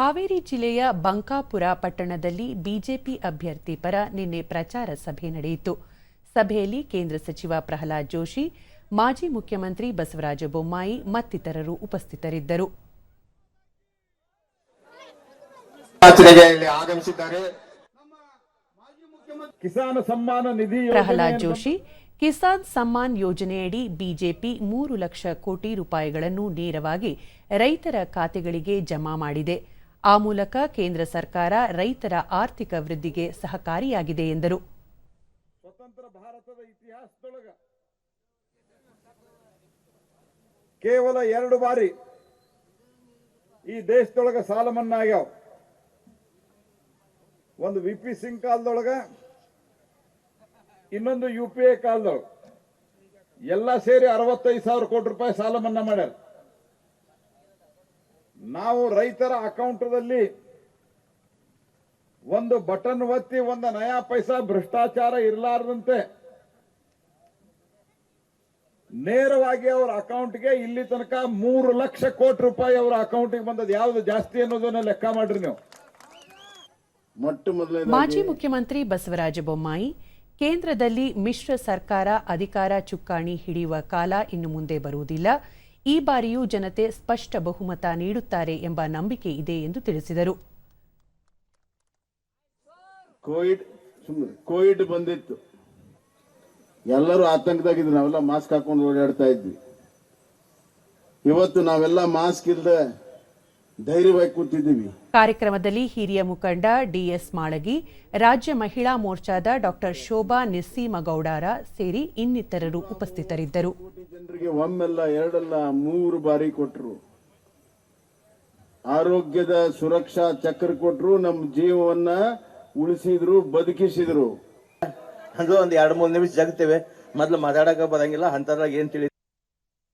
ಹಾವೇರಿ ಜಿಲ್ಲೆಯ ಬಂಕಾಪುರ ಪಟ್ಟಣದಲ್ಲಿ ಬಿಜೆಪಿ ಅಭ್ಯರ್ಥಿ ಪರ ನಿನ್ನೆ ಪ್ರಚಾರ ಸಭೆ ನಡೆಯಿತು. ಸಭೆಯಲ್ಲಿ ಕೇಂದ್ರ ಸಚಿವ ಪ್ರಹ್ಲಾದ್ ಜೋಶಿ ಮಾಜಿ ಮುಖ್ಯಮಂತ್ರಿ ಬಸವರಾಜ ಬೊಮ್ಮಾಯಿ ಮತ್ತಿತರರು ಉಪಸ್ಥಿತರಿದ್ದರು. ಪ್ರಹ್ಲಾದ್ ಜೋಶಿ ಕಿಸಾನ್ ಸಮ್ಮಾನ್ ಯೋಜನೆಯಡಿ ಬಿಜೆಪಿ ಮೂರು ಲಕ್ಷ ಕೋಟಿ ರೂಪಾಯಿಗಳನ್ನು ನೇರವಾಗಿ ರೈತರ ಖಾತೆಗಳಿಗೆ ಜಮಾ ಮಾಡಿದೆ. ಆ ಮೂಲಕ ಕೇಂದ್ರ ಸರ್ಕಾರ ರೈತರ ಆರ್ಥಿಕ ವೃದ್ಧಿಗೆ ಸಹಕಾರಿಯಾಗಿದೆ ಎಂದರು. ಸ್ವತಂತ್ರ ಭಾರತದ ಇತಿಹಾಸದೊಳಗ ಕೇವಲ ಎರಡು ಬಾರಿ ಈ ದೇಶದೊಳಗ ಸಾಲ ಮನ್ನಾ ಆಗ್ಯಾವ. ಒಂದು ವಿ ಪಿ ಸಿಂಗ್ ಕಾಲದೊಳಗ, ಇನ್ನೊಂದು ಯು ಪಿ ಎ ಕಾಲದೊಳಗ. ಎಲ್ಲ ಸೇರಿ ಅರವತ್ತೈದು ಸಾವಿರ ಕೋಟಿ ರೂಪಾಯಿ ಸಾಲ ಮನ್ನಾ ಮಾಡ್ಯಾರ. ನಾವು ರೈತರ ಅಕೌಂಟದಲ್ಲಿ ಒಂದು ಬಟನ್ ಒತ್ತಿ ಒಂದು ನಯಾ ಪೈಸಾ ಭ್ರಷ್ಟಾಚಾರ ಇರಲಾರದಂತೆ ನೇರವಾಗಿ ಅವರ ಅಕೌಂಟ್ಗೆ ಇಲ್ಲಿ ತನಕ ಮೂರು ಲಕ್ಷ ಕೋಟಿ ರೂಪಾಯಿ ಅವರ ಅಕೌಂಟ್ಗೆ ಬಂದದ್ದು. ಯಾವ್ದು ಜಾಸ್ತಿ ಅನ್ನೋದನ್ನ ಲೆಕ್ಕ ಮಾಡ್ರಿ ನೀವು. ಮೊಟ್ಟ ಮೊದಲೇ ಮಾಜಿ ಮುಖ್ಯಮಂತ್ರಿ ಬಸವರಾಜ ಬೊಮ್ಮಾಯಿ ಕೇಂದ್ರದಲ್ಲಿ ಮಿಶ್ರ ಸರ್ಕಾರ ಅಧಿಕಾರ ಚುಕ್ಕಾಣಿ ಹಿಡಿಯುವ ಕಾಲ ಇನ್ನು ಮುಂದೆ ಬರುವುದಿಲ್ಲ. ಈ ಬಾರಿಯೂ ಜನತೆ ಸ್ಪಷ್ಟ ಬಹುಮತ ನೀಡುತ್ತಾರೆ ಎಂಬ ನಂಬಿಕೆ ಇದೆ ಎಂದು ತಿಳಿಸಿದರು. ಕೋವಿಡ್ ಕೋವಿಡ್ ಬಂದಿತ್ತು. ಎಲ್ಲರೂ ಆತಂಕದಾಗಿದ್ರು ನಾವೆಲ್ಲ ಮಾಸ್ಕ್ ಹಾಕೊಂಡು ಓಡಾಡ್ತಾ ಇದ್ವಿ. ಇವತ್ತು ನಾವೆಲ್ಲ ಮಾಸ್ಕ್ ಇಲ್ಲದೆ ಧೈರ್ಯವಾಗಿ ಕೂತಿದ್ದೀವಿ. ಕಾರ್ಯಕ್ರಮದಲ್ಲಿ ಹಿರಿಯ ಮುಖಂಡ ಡಿಎಸ್ ಮಾಳಗಿ ರಾಜ್ಯ ಮಹಿಳಾ ಮೋರ್ಚಾದ ಡಾಕ್ಟರ್ ಶೋಭಾ ನಿಸ್ಸೀಮಗೌಡರ ಸೇರಿ ಇನ್ನಿತರರು ಉಪಸ್ಥಿತರಿದ್ದರು. ಜನರಿಗೆ ಒಮ್ಮೆಲ್ಲ, ಎರಡಲ್ಲ, ಮೂರು ಬಾರಿ ಕೊಟ್ರು. ಆರೋಗ್ಯದ ಸುರಕ್ಷಾ ಚಕ್ರ ಕೊಟ್ರು ನಮ್ಮ ಜೀವವನ್ನ ಉಳಿಸಿದ್ರು, ಬದುಕಿಸಿದ್ರು. ಅದು ಒಂದ್ ಎರಡ್ ಮೂರ್ ನಿಮಿಷ ಜಗತ್ತೇವೆ. ಮೊದ್ಲು ಮಾತಾಡಕ ಬರಂಗಿಲ್ಲ, ಅಂತದ್ರಾಗ ಏನ್ ತಿಳಿ